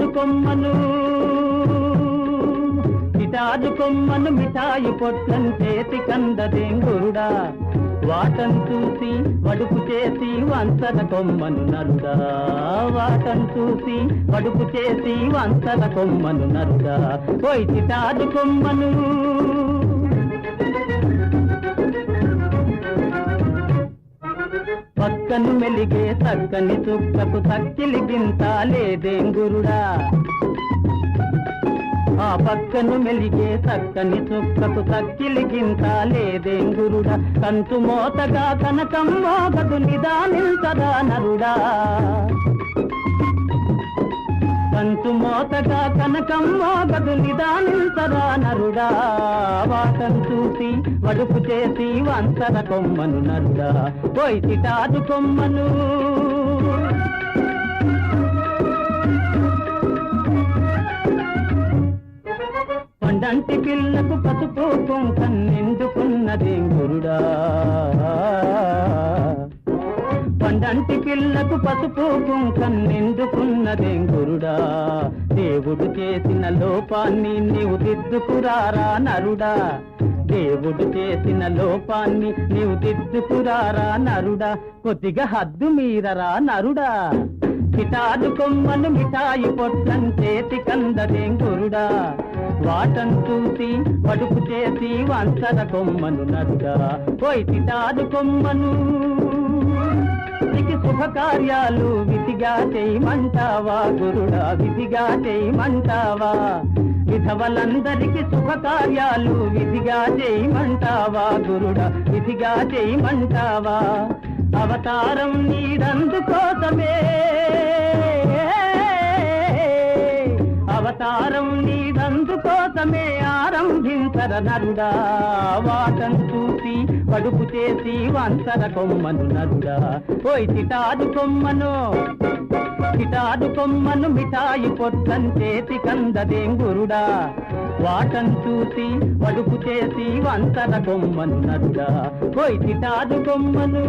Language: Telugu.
కొమ్మను. మిఠాజు కొమ్మను మిఠాయి పొట్లం చేతి కందదేంగురుడా వాటం చూసి వడుపు చేసి వంతన కొమ్మను నరుడా. వాటం చూసి వడుపు చేసి వంతన కొమ్మను నరుడా. పోయి చిటాదు కొమ్మను. చక్కను మెలిగే చక్కని చుక్కకు తక్కిలి గింత లేదేంగురుడా ఆ పక్కను మెలిగే చక్కని చుక్కకు తక్కిలి గింత లేదేంగురుడా కంచు మోతగా కనకం మోగదు నిదానించదా నరుడా. కంచు మోతగా కనకమ్మ గదు నిదానించరా నరుడా. వాటం చూసి వడుపు చేసి వంచర కొమ్మను నరుడా. పోయి చిటాదు కొమ్మను. పండంటి పిల్లకు పసుపు కుంకం గురుడా. పండంటి పిల్లకు పసుపు కుంకం నిండుకున్నదే గురుడా. దేవుడు చేసిన లోపాన్ని నీవు దిద్దుకురారా నరుడా. దేవుడు చేసిన లోపాన్ని నీవు దిద్దుకురారా నరుడా. కొద్దిగా హద్దు మీరరా నరుడా. కిటాదు కొమ్మను మిఠాయి పొట్టం చేతి కందదేం గురుడా. వాటం చూసి పడుపు చేసి వంచర కొమ్మను నరుడా. పోయి తిటాదు కొమ్మను నీకు శుభకార్యాలు విధిగా చేయమంటావా? గురుడా విధిగా చేయమంటావా? విధవలందరికి శుభకార్యాలు విధిగా చేయమంటావా? గురుడా విధిగా చేయమంటావా? అవతారం నీడందుకోసమే అవతారం నీదందుకోసమే ఆరంభించర నరుడా వాటం చూసి పడుపు చేసి వంచర కొమ్మను నరుడా. పోయి చిటాదు కొమ్మను చిటాదు కొమ్మను మిఠాయి పొద్దం చేతి కందదేంగురుడా. వాటం చూసి పడుపు చేసి వంచర కొమ్మను నరుడా. పోయి చిటాదు కొమ్మను.